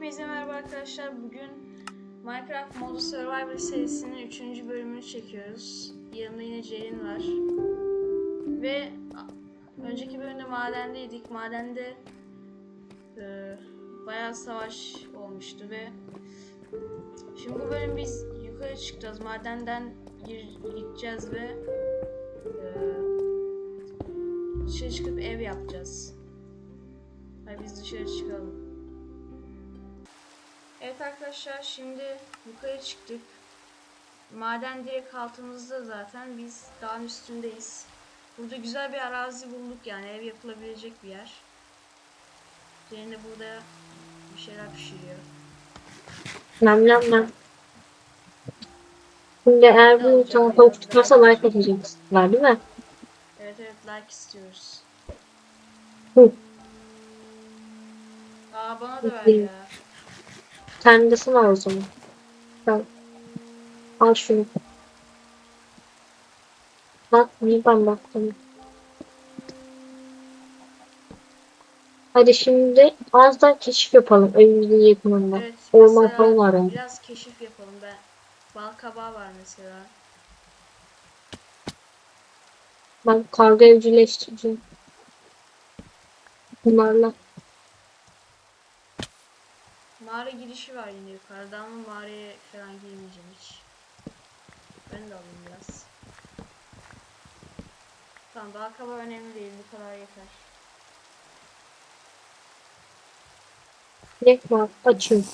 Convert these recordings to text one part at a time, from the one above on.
Hepinize merhaba arkadaşlar. Bugün Minecraft Modu Survival serisinin 3. bölümünü çekiyoruz. Yanımda yine Ceylin var. Ve önceki bölümde madendeydik. Madende e, bayağı savaş olmuştu ve şimdi bu bölüm biz yukarı çıkacağız. Madenden gir- gideceğiz ve e, dışarı çıkıp ev yapacağız. Hadi biz dışarı çıkalım. Evet arkadaşlar şimdi yukarı çıktık. Maden direkt altımızda zaten. Biz dağın üstündeyiz. Burada güzel bir arazi bulduk yani ev yapılabilecek bir yer. Zeynep de burada bir şeyler pişiriyor. Nam nam nam. Şimdi eğer bu sana tavuk tutmasa like atacaksınlar değil mi? Evet evet like istiyoruz. Hı. Aa bana da ver ya. Sen de sana o zaman. Al. Al şunu. Bak niye ben baktım. Hadi şimdi az da keşif yapalım evimizin yakınında. Evet Orman mesela falan arayalım. biraz keşif yapalım. Ben bal kabağı var mesela. Ben karga evcilleştireceğim. Bunlarla. Mağara girişi var yine yukarıda ama mağaraya falan girmeyeceğim hiç. Ben de alayım biraz. Tamam daha kaba önemli değil bu kadar yeter. Ne var? Açayım.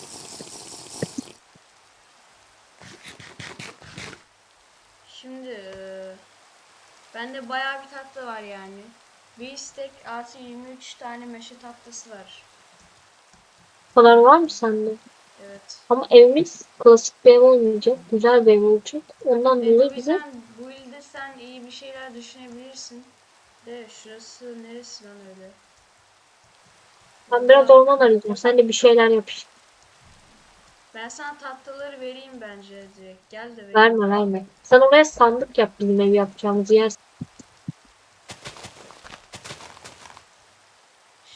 Şimdi bende bayağı bir tatlı var yani. Bir stack artı 23 tane meşe tatlısı var. Kadar var mı sende? Evet. Ama evimiz klasik bir ev olmayacak. Güzel bir ev olacak. Ondan o dolayı bize bu ilde sen iyi bir şeyler düşünebilirsin. De şurası neresi lan öyle? ben biraz orman arayacağım. Sen de bir şeyler yap işte. Ben sana tatlıları vereyim bence direkt. Gel de vereyim. Verme verme. Sen oraya sandık yap bizim ev yapacağımız yer.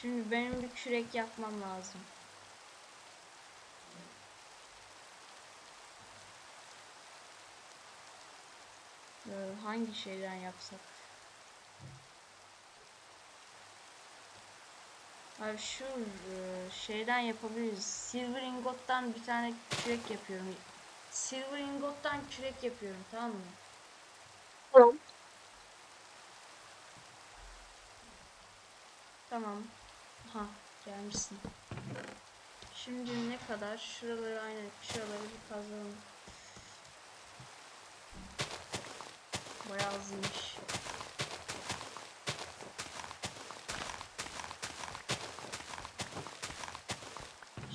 Şimdi benim bir kürek yapmam lazım. Ee, hangi şeyden yapsak? Abi şu e, şeyden yapabiliriz. Silver ingot'tan bir tane kürek yapıyorum. Silver ingot'tan kürek yapıyorum tamam mı? Tamam. Tamam. Ha gelmişsin. Şimdi ne kadar? Şuraları aynen şuraları bir kazalım. Bayağı azmış.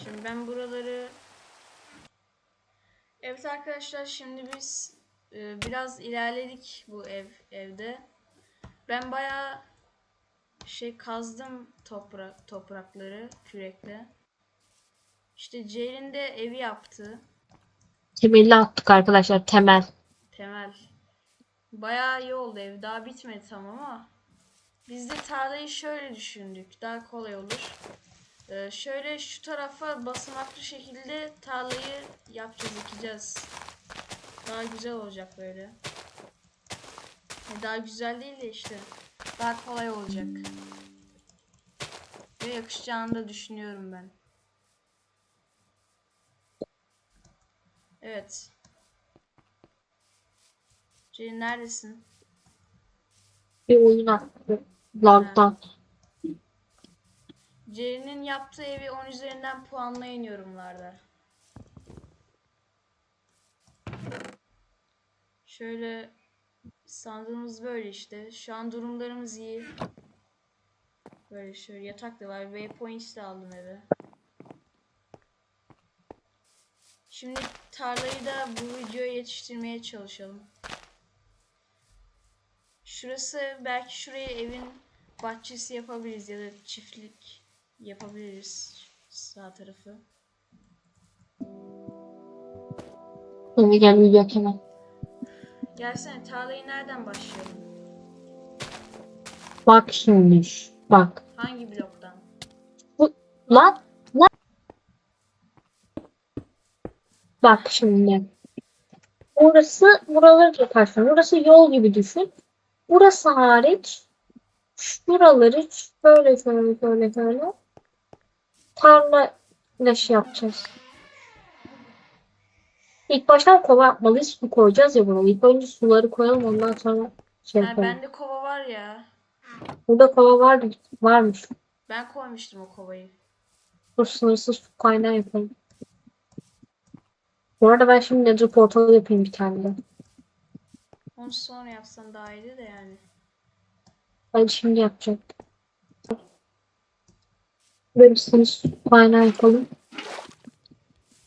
Şimdi ben buraları Evet arkadaşlar şimdi biz e, biraz ilerledik bu ev evde. Ben bayağı şey kazdım toprak toprakları kürekle. İşte Ceylin de evi yaptı. Temelli attık arkadaşlar. Temel. Temel. Bayağı iyi oldu ev. Daha bitmedi tam ama. Biz de tarlayı şöyle düşündük. Daha kolay olur. Ee, şöyle şu tarafa basamaklı şekilde tarlayı yapacağız, ekeceğiz. Daha güzel olacak böyle. Yani daha güzel değil de işte. Daha kolay olacak. Ve yakışacağını da düşünüyorum ben. Evet. Ceylin neredesin? Bir oyun attı. Lag'dan. Ceylin'in yaptığı evi 10 üzerinden puanlayın yorumlarda. Şöyle sandığımız böyle işte. Şu an durumlarımız iyi. Böyle şöyle yatak da var. Waypoints de aldım eve. Şimdi tarlayı da bu videoya yetiştirmeye çalışalım. Şurası belki şuraya evin bahçesi yapabiliriz ya da çiftlik yapabiliriz sağ tarafı. Şimdi gel uyuyor hemen. Gelsene tarlayı nereden başlayalım? Bak şimdi. Bak. Hangi bloktan? Lan. Lan. Bak şimdi. Burası buraları da karşılıyor. Burası yol gibi düşün. Burası hariç şuraları şöyle şöyle şöyle şöyle tarla ilaşı yapacağız. İlk baştan kova yapmalıyız. Su koyacağız ya buraya. İlk önce suları koyalım ondan sonra şey Ha, yapalım. bende kova var ya. Burada kova var, varmış. Ben koymuştum o kovayı. Dur sınırsız su kaynağı yapalım. Bu arada ben şimdi nether portal yapayım bir tane de. Onu sonra yapsan daha iyiydi de yani. Hadi şimdi yapacağım. Böyle sınırsız su kaynağı yapalım.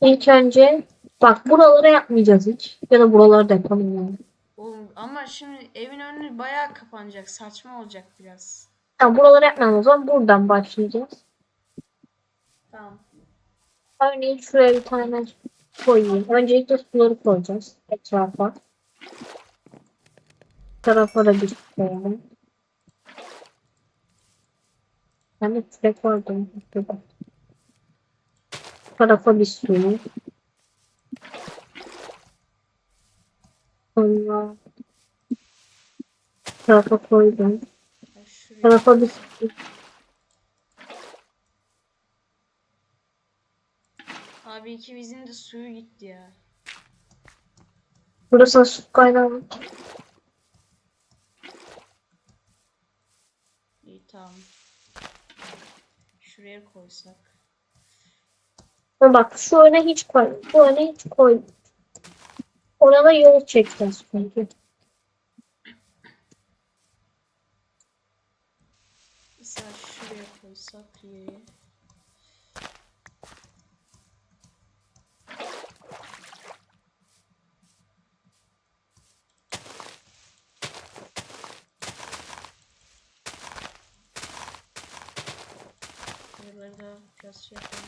İlk önce bak buralara yapmayacağız hiç. Ya da buraları da yapalım yani. Oğlum ama şimdi evin önü bayağı kapanacak. Saçma olacak biraz. Tamam buraları yapmayalım o zaman buradan başlayacağız. Tamam. Örneğin şuraya bir tane koyayım. Öncelikle suları koyacağız etrafa. Tarafa da koyalım. Ben de kürek vardı. Bu tarafa bir su. Sonra tarafa koydum. Tarafa bir su. Abi ikimizin de suyu gitti ya. Burası su kaynağı. İyi tamam. Şuraya koysak. Ama Bak şu öne hiç koy. Bu öne hiç koy. Orada yol çekeceğiz çünkü. Mesela şuraya koysak yeri. Buraları da biraz şey yapalım.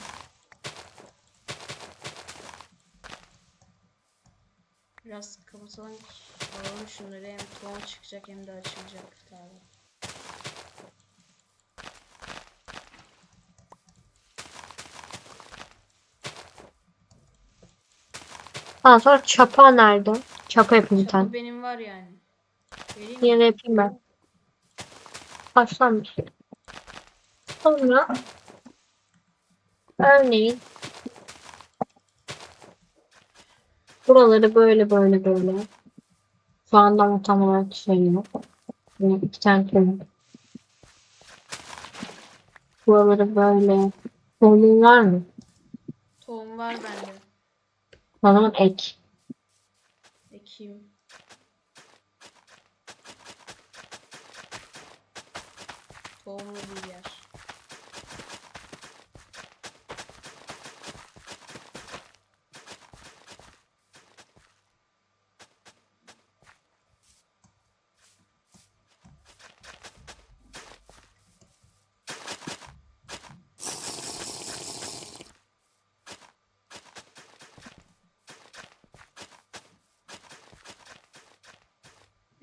Biraz kapatalım. Alalım şunları hem tohum çıkacak hem de açılacak. Tamam. Daha sonra çapa nerede? Çapa yapayım bir tane. benim var yani. Vereyim mi? Yine yapayım ben. Başlamış. Sonra örneğin buraları böyle böyle böyle. Şu anda tam olarak şey yok. Yine iki tane kemik. Buraları böyle. Tohumun var mı? Tohum var bende. O zaman ek. Ekeyim. Tohumlu bir yer.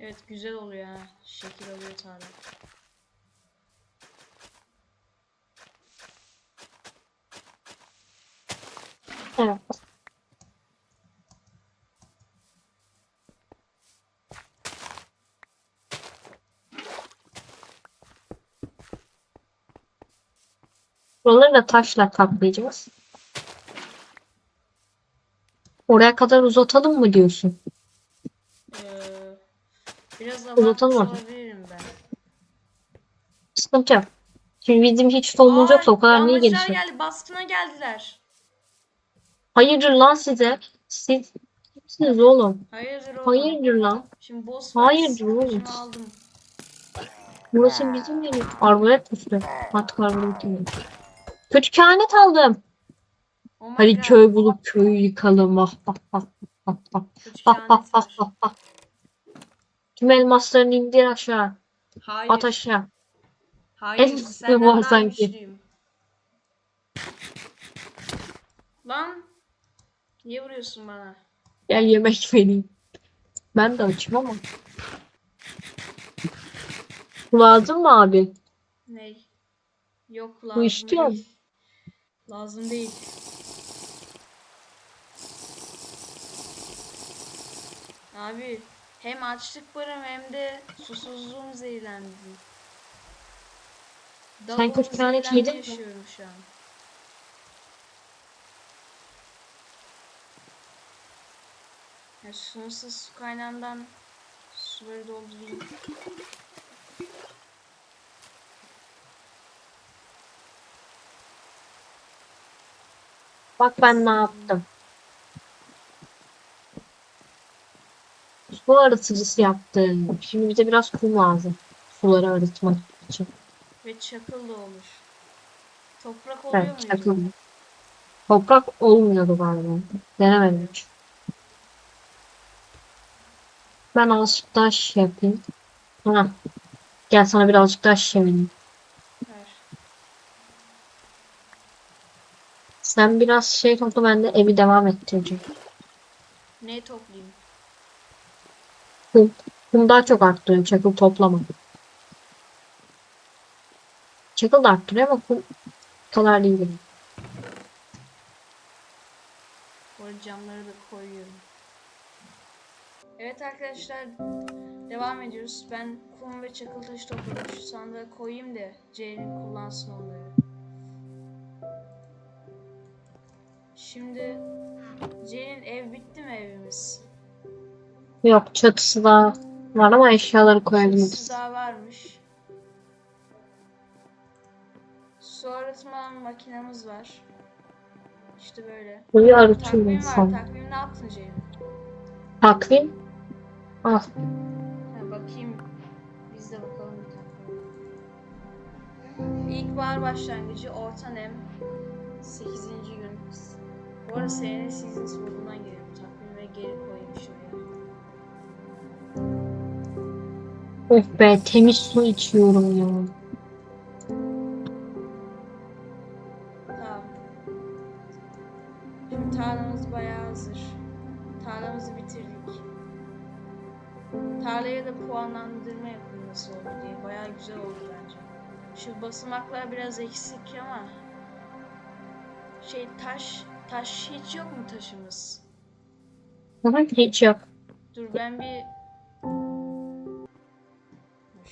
Evet güzel oluyor ha. Şekil oluyor tarla. Buraları da taşla kaplayacağız. Oraya kadar uzatalım mı diyorsun? Uzatalım artık. ben. Sıkıntı yok. Şimdi bizim hiç Aa, yoksa o kadar niye gelişiyor? geldi. Baskına geldiler. Hayırdır lan size? Siz kimsiniz oğlum? Hayırdır oğlum. Hayırdır lan? Şimdi boss Hayırdır fight oğlum. Şunu aldım. Burası bizim yerim. Arbalet üstü. Artık arbalet yerim. Kötü kehanet aldım. Oh my Hadi God. köy bulup köyü yıkalım. Ah ah. Kötü Ah ah kehanet ah var. ah ah. Tüm elmaslarını indir aşağı. Hayır. At aşağı. Hayır. En senden var daha sanki. güçlüyüm. Lan. Niye vuruyorsun bana? Gel yemek vereyim. Ben de açım ama. Bu lazım mı abi? Ney? Yok lazım istiyor değil. Lazım değil. Abi hem açlık varım hem de susuzluğum zehirlendim. Sen yedin mi? yaşıyorum şu an. Ya sınırsız su kaynağından suları doldurayım. Bak ben ne yaptım. Su arıtıcısı yaptım. Şimdi bize biraz kum lazım. Suları arıtmak için. Ve çakıl da olur. Toprak oluyor Evet, muydu? çakıl. Toprak olmuyordu galiba. Denemedim hiç. Ben azıcık daha şey yapayım. Ha. Gel sana birazcık daha şey. Ver. Sen biraz şey topla ben de evi devam ettireceğim. Ne toplayayım? Kum, kum daha çok arttırıyor. Çakıl toplama. Çakıl da arttırıyor ama kum kadar değil. arada camları da koyuyorum. Evet arkadaşlar devam ediyoruz. Ben kum ve çakıl taşı topladım. Şu sandığa koyayım da Ceylin kullansın onları. Şimdi Ceylin ev bitti mi evimiz? Yok çatısı daha var ama eşyaları Çatısı koyabiliriz. daha varmış. Su arıtma makinemiz var. İşte böyle. Suyu arıtıyor Takvim var. insan. Takvim ne yaptın Ceylin? Takvim. Al. Ha, bakayım. Biz de bakalım bir takvim. İlkbahar başlangıcı orta nem 8. gün. Bu arada senenin season modundan geliyor bu takvim ve geri koyayım şuraya. Oh be temiz su içiyorum ya. Tamam. Şimdi tarlamız bayağı hazır. Tarlamızı bitirdik. Tarlaya da puanlandırma yapılması oldu diye. Bayağı güzel oldu bence. Şu basamaklar biraz eksik ama şey taş taş hiç yok mu taşımız? Hiç yok. Dur ben bir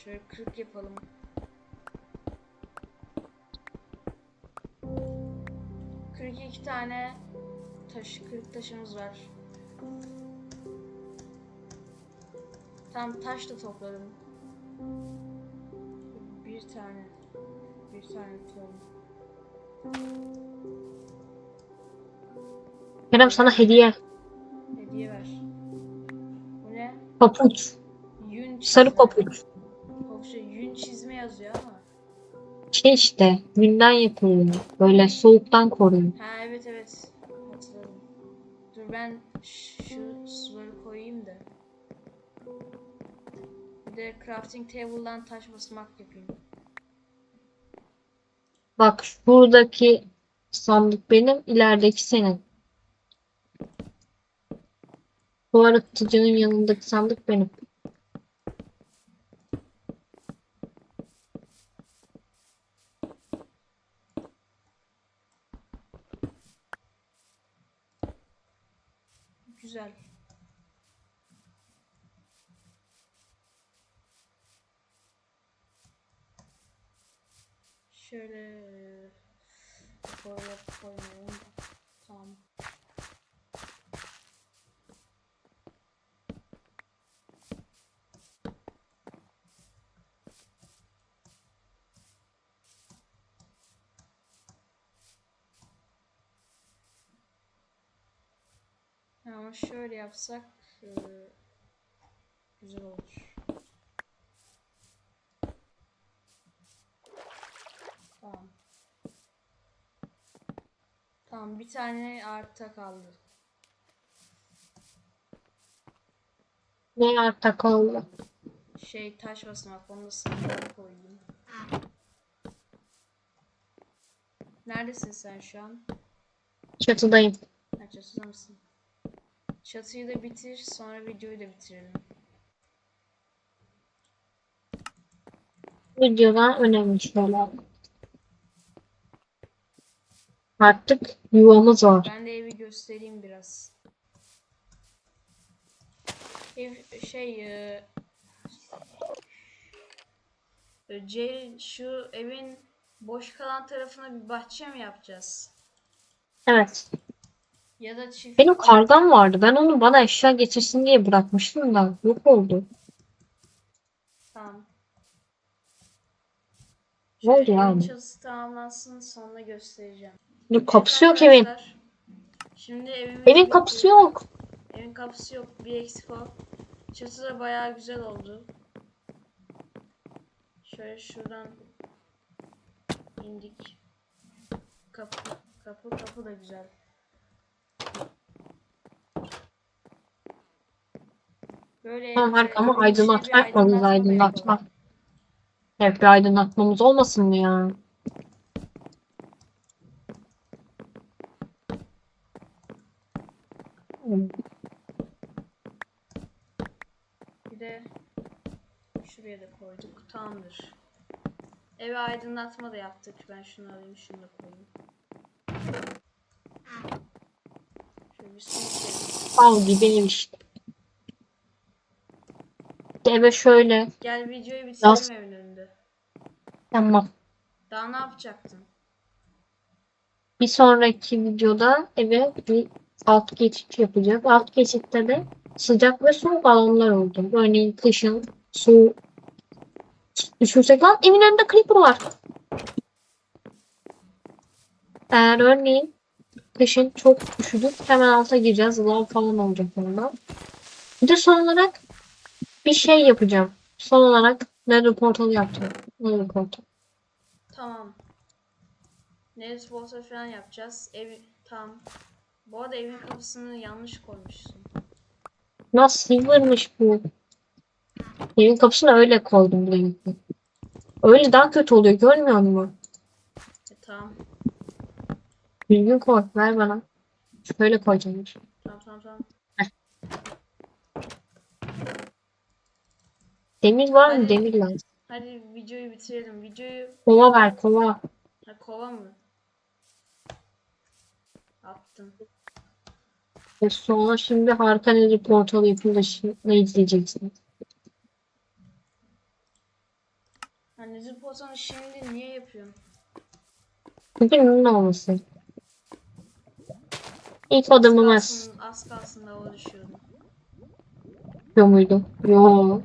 şöyle kırık yapalım. Kırık iki tane taş, kırık taşımız var. Tam taş da topladım. Bir tane. Bir tane topladım. Kerem sana hediye. Hediye ver. Bu ne? Papuç. Yün Sarı çizme. papuç. Çizme yazıyor ama. Şey işte günden yapılıyor. Böyle soğuktan koruyor. Ha evet evet. Hatırladım. Dur ben şu suları koyayım da. Bir de crafting table'dan taş basamak yapayım. Bak buradaki sandık benim, ilerideki senin. Bu arıtıcının yanındaki sandık benim. Güzel. Şöyle koyup koymayalım. da. Tamam. Ama şöyle yapsak eee, güzel olur. Tamam. Tamam bir tane artta kaldı. Ne arta kaldı? Şey taş basamak onu da koyayım. Neredesin sen şu an? Çatıdayım. Ha, çatıda mısın? Çatıyı da bitir sonra videoyu da bitirelim. Videoda önemli şeyler. Artık yuvamız var. Ben de evi göstereyim biraz. Ev şey e, e, C şu evin boş kalan tarafına bir bahçe mi yapacağız? Evet. Ya da çift Benim kargam vardı. Ben onu bana eşya getirsin diye bırakmıştım da yok oldu. Tamam. Ne oldu yani? çatısı tamamlansın sonra göstereceğim. Dur, kapısı yok evin. arkadaşlar, Şimdi evimiz Evin kapısı yok. Evin kapısı yok. Bir eksik o. Çatı da bayağı güzel oldu. Şöyle şuradan indik. Kapı, kapı, kapı da güzel. Böyle Tamam e, arkamı evin içine aydınlatma bir yapmamız da aydınlatma. yapalım. Hep bir aydınlatmamız olmasın mı ya? Bir de şuraya da koyduk. Tamamdır. Eve aydınlatma da yaptık. Ben şunu alayım, şunu da koyayım. Şöyle bir su içelim. Al gibi işte. Eve şöyle. Gel videoyu Yaz. bitirelim evin önünde. Tamam. Daha ne yapacaktın? Bir sonraki videoda eve bir alt geçit yapacağız. Alt geçitte de sıcak ve soğuk alanlar oldu. Örneğin kışın su düşünsek lan evin önünde creeper var. Eğer örneğin kışın çok üşüdük hemen alta gireceğiz. Lav falan olacak orada. Bir de son olarak bir şey yapacağım. Son olarak nether portalı yapacağım. Nether portal. Tamam. Neres Water falan yapacağız. Ev tam. Bu arada evin kapısını yanlış koymuşsun. Nasıl silvermiş bu? Evin kapısına öyle koydum ki. Öyle daha kötü oluyor görmüyor musun? E, tamam. Düzgün koy ver bana. Şöyle koyacağım. Tamam tamam tamam. Demir var mı? Hadi. Demir lazım. Hadi videoyu bitirelim. Videoyu Kova ver kova. ha, kova mı? Attım. Ve sonra şimdi harika nether portalı yapınca şimdi ne izleyeceksiniz? Hani zıplasana şimdi niye yapıyorsun? Bugün ne olması? İlk Az adımımız kalsın, az kalsın hava düşüyordu. yok muydu? Yo.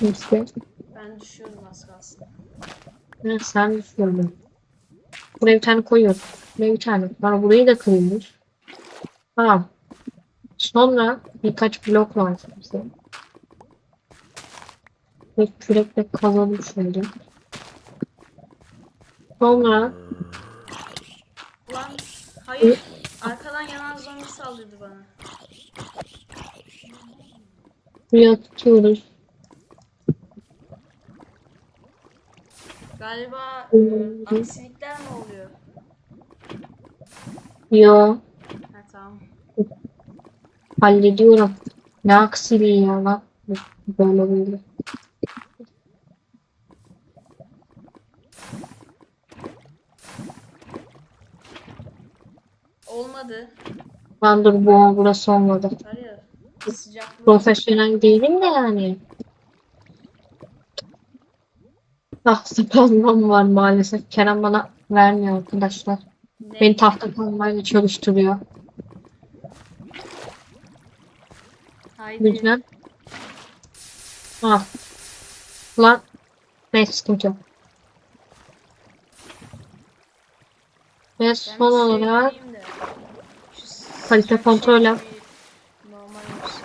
İşte. Ben düşüyordum az kalsın. Ne sen düşürdün. Buraya bir tane koyuyorum. Buraya bir tane. Bana burayı da kırılmış. Tamam. Sonra birkaç blok lazım bize. Ve kürekle kazalım şöyle. Sonra Ulan hayır. Arkadan yanan zombi saldırdı bana. buraya tutuyoruz. Galiba e, aksilikler mi oluyor? Yo. Ha tamam. Hallediyorum. Ne aksiliği ya lan. Böyle böyle. Olmadı. Lan dur bu burası olmadı. Var ya sıcaklığı. Profesyonel değilim de yani. Tahta kazmam var maalesef. Kerem bana vermiyor arkadaşlar. Ne? Beni tahta kazmayla çalıştırıyor. Haydi. Ah. Lan. Neyse sıkıntı yok. Ve son olarak kalite sıcak kontrol şey yap. bir Normal olsun.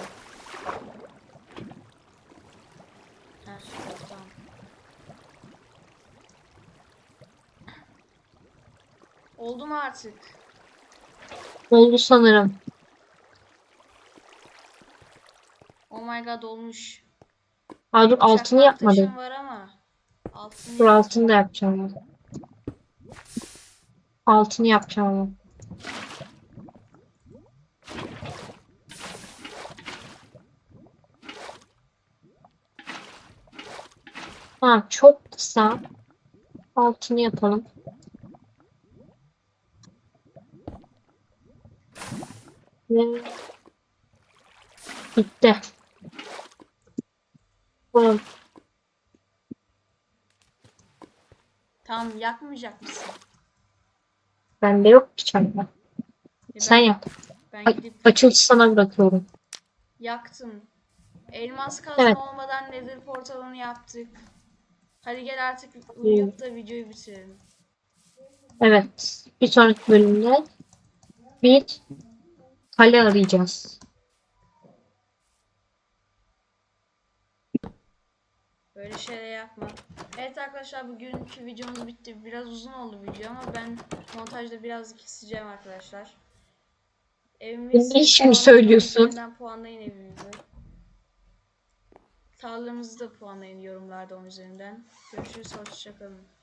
Heh, tamam. Oldu mu artık? oldu sanırım. Oh my god olmuş. Aa dur altını yapmadım. taşım var ama altını Dur altını da yapacağım. ben. Altını yapacağım. ben. Tamam çok kısa. Altını yapalım. Bitti. Bu Tamam yakmayacak mısın? bende yok ki. E Sen yap. Ben gidip Açılışı sana bırakıyorum. yaktım. Elmas kazma Evet. olmadan nether portalını yaptık. Hadi gel artık uyuyup da videoyu bitirelim. Evet. Bir sonraki bölümde bir kale arayacağız. Böyle şeyler yapma. Evet arkadaşlar bugünkü videomuz bitti. Biraz uzun oldu video ama ben montajda biraz keseceğim arkadaşlar. Evimiz Ne şimdi söylüyorsun? puanlayın evimizi. Tarlamızı da puanlayın yorumlarda onun üzerinden. Görüşürüz hoşçakalın.